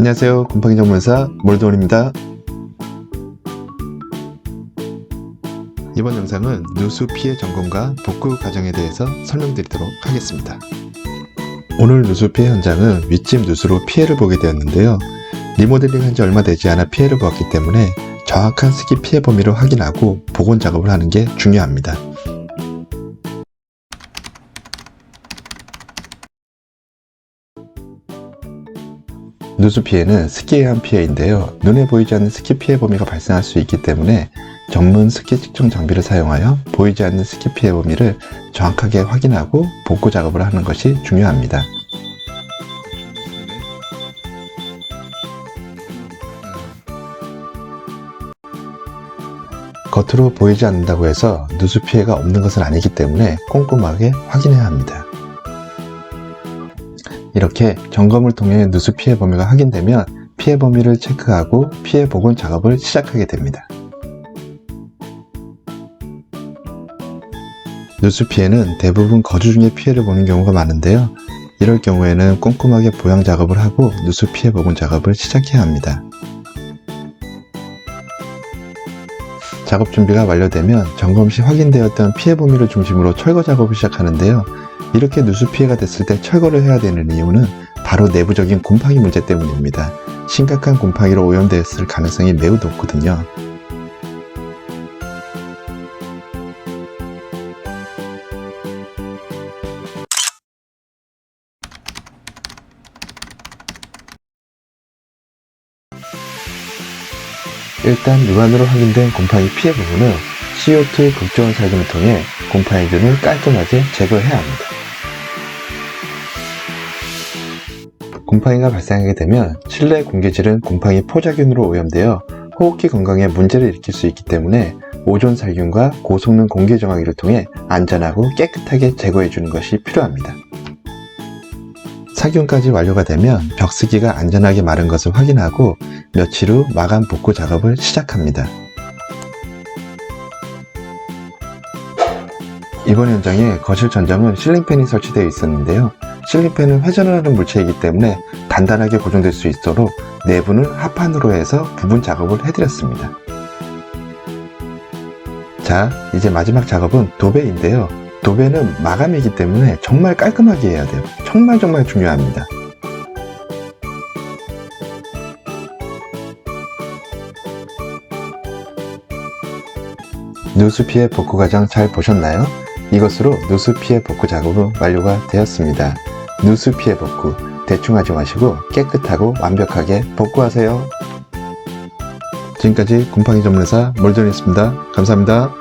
안녕하세요. 곰팡이 전문사 몰드온입니다. 이번 영상은 누수 피해 점검과 복구 과정에 대해서 설명드리도록 하겠습니다. 오늘 누수 피해 현장은 윗집 누수로 피해를 보게 되었는데요. 리모델링 한 지 얼마 되지 않아 피해를 보았기 때문에 정확한 습기 피해 범위를 확인하고 복원 작업을 하는 게 중요합니다. 누수 피해는 습기에 의한 피해인데요. 눈에 보이지 않는 습기 피해 범위가 발생할 수 있기 때문에 전문 습기 측정 장비를 사용하여 보이지 않는 습기 피해 범위를 정확하게 확인하고 복구 작업을 하는 것이 중요합니다. 겉으로 보이지 않는다고 해서 누수 피해가 없는 것은 아니기 때문에 꼼꼼하게 확인해야 합니다. 이렇게 점검을 통해 누수 피해 범위가 확인되면 피해 범위를 체크하고 피해 복원 작업을 시작하게 됩니다. 누수 피해는 대부분 거주 중에 피해를 보는 경우가 많은데요. 이럴 경우에는 꼼꼼하게 보양 작업을 하고 누수 피해 복원 작업을 시작해야 합니다. 작업 준비가 완료되면 점검 시 확인되었던 피해 범위를 중심으로 철거 작업을 시작하는데요. 이렇게 누수 피해가 됐을 때 철거를 해야 되는 이유는 바로 내부적인 곰팡이 문제 때문입니다. 심각한 곰팡이로 오염되었을 가능성이 매우 높거든요. 일단 육안으로 확인된 곰팡이 피해 부분은 CO2 극저온 살균을 통해 곰팡이균을 깔끔하게 제거해야 합니다. 곰팡이가 발생하게 되면 실내 공기질은 곰팡이 포자균으로 오염되어 호흡기 건강에 문제를 일으킬 수 있기 때문에 오존 살균과 고성능 공기 정화기를 통해 안전하고 깨끗하게 제거해 주는 것이 필요합니다. 살균까지 완료가 되면 벽쓰기가 안전하게 마른 것을 확인하고 며칠 후 마감 복구 작업을 시작합니다. 이번 현장에 거실 전장은 실링팬이 설치되어 있었는데요. 실링팬은 회전을 하는 물체이기 때문에 단단하게 고정될 수 있도록 내부는 합판으로 해서 부분 작업을 해드렸습니다. 자, 이제 마지막 작업은 도배인데요. 도배는 마감이기 때문에 정말 깔끔하게 해야 돼요. 정말 정말 중요합니다. 누수 피해 복구 과정 잘 보셨나요? 이것으로 누수 피해 복구 작업은 완료가 되었습니다. 누수 피해 복구 대충 하지 마시고 깨끗하고 완벽하게 복구하세요. 지금까지 곰팡이 전문사 몰전이었습니다. 감사합니다.